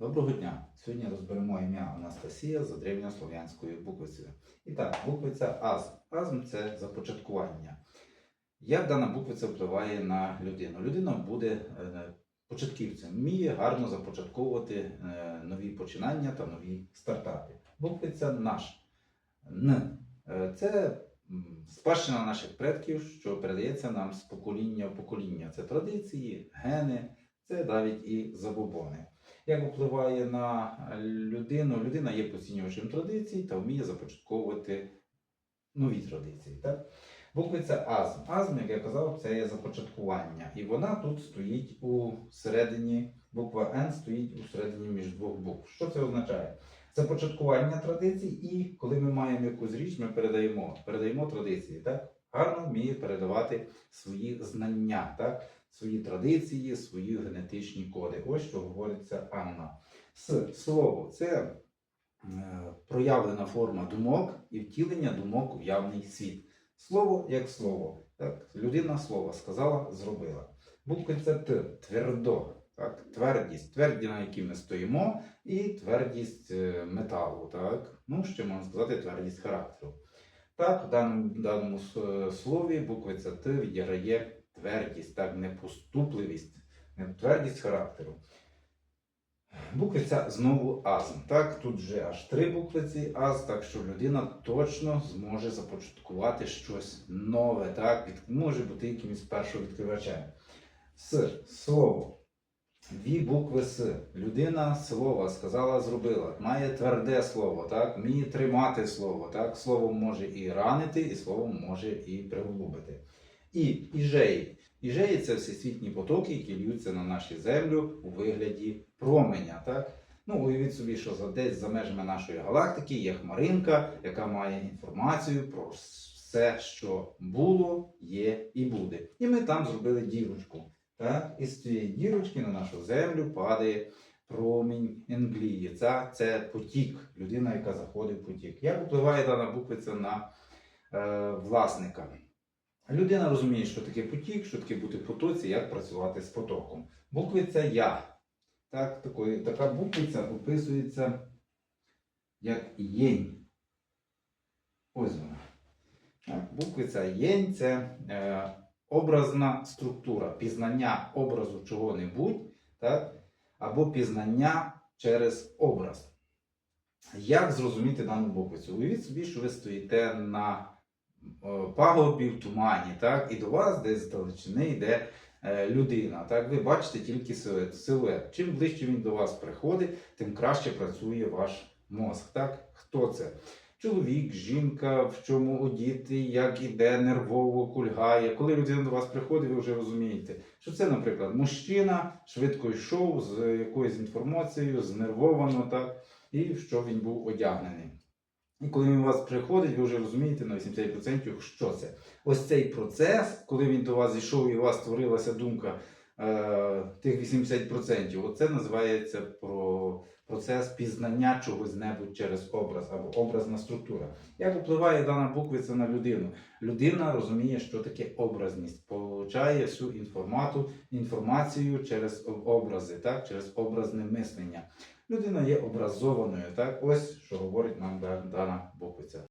Доброго дня! Сьогодні розберемо ім'я Анастасія за древньослов'янською буквицею. І так, буквиця Азм. Азм це започаткування. Як дана буквиця впливає на людину? Людина буде е, початківцем, вміє гарно започатковувати е, нові починання та нові стартапи. Буквиця наш. Н. Е, Це спадщина наших предків, що передається нам з покоління в покоління. Це традиції, гени, це навіть і забобони. Як впливає на людину? Людина є поцінювачем традицій та вміє започатковувати нові традиції. Так? Буквиця Азм. Азм, як я казав, це є започаткування. І вона тут стоїть у середині, буква Н стоїть у середині між двох букв. Що це означає? Започаткування традицій, і коли ми маємо якусь річ, ми передаємо, передаємо традиції. Так? Гарно вміє передавати свої знання, так? Свої традиції, свої генетичні коди. Ось що говориться Анна. С слово це е, проявлена форма думок і втілення думок у явний світ. Слово як слово. Так? Людина слово сказала, зробила. Буквиця Т твердо. Так? Твердість, тверді, на якій ми стоїмо, і твердість е, металу. Так? Ну, ще можна сказати, твердість характеру. Так, в даному, даному слові буквиця Т відіграє твердість, так, непоступливість, не- твердість характеру. Буквиця знову азм. Так, тут вже аж три буквиці аз, так що людина точно зможе започаткувати щось нове, так, від, може бути якимось першовідкривачем. С слово. Дві букви С. Людина слова сказала, зробила. Має тверде слово, так? вміє тримати слово. Так? Словом може і ранити, і словом може і приголубити. І іжеї. Іжеї це всесвітні потоки, які льються на нашу землю у вигляді променя. Так? Ну, уявіть собі, що за десь за межами нашої галактики є хмаринка, яка має інформацію про все, що було, є і буде. І ми там зробили дірочку. І з цієї дірочки на нашу землю падає промінь енглії. Це, це потік, людина, яка заходить в потік. Як впливає дана буквиця на е, власника? Людина розуміє, що таке потік, що таке бути в потоці, як працювати з потоком. Буквиця Я. Так, такої, така буквиця описується як єнь. Ось вона. Так, буквиця єнь це е, образна структура, пізнання образу чого-небудь, так? або пізнання через образ. Як зрозуміти дану буквицю? Уявіть собі, що ви стоїте на пагорбі в тумані, так? і до вас десь з далечини йде е, людина. Так? Ви бачите тільки силует. Чим ближче він до вас приходить, тим краще працює ваш мозк. Так? Хто це? Чоловік, жінка, в чому одіти, як іде, нервово, кульгає. Коли людина до вас приходить, ви вже розумієте, що це, наприклад, мужчина швидко йшов з якоюсь інформацією, знервовано, так, і що він був одягнений. І коли він у вас приходить, ви вже розумієте на 80%, що це. Ось цей процес, коли він до вас зійшов і у вас створилася думка е, тих 80%, оце називається про процес пізнання чогось небудь через образ або образна структура. Як впливає дана буквиця на людину? Людина розуміє, що таке образність, получає всю інформату, інформацію через образи, так? через образне мислення. Людина є образованою. Так? Ось що говорить нам дана буквиця.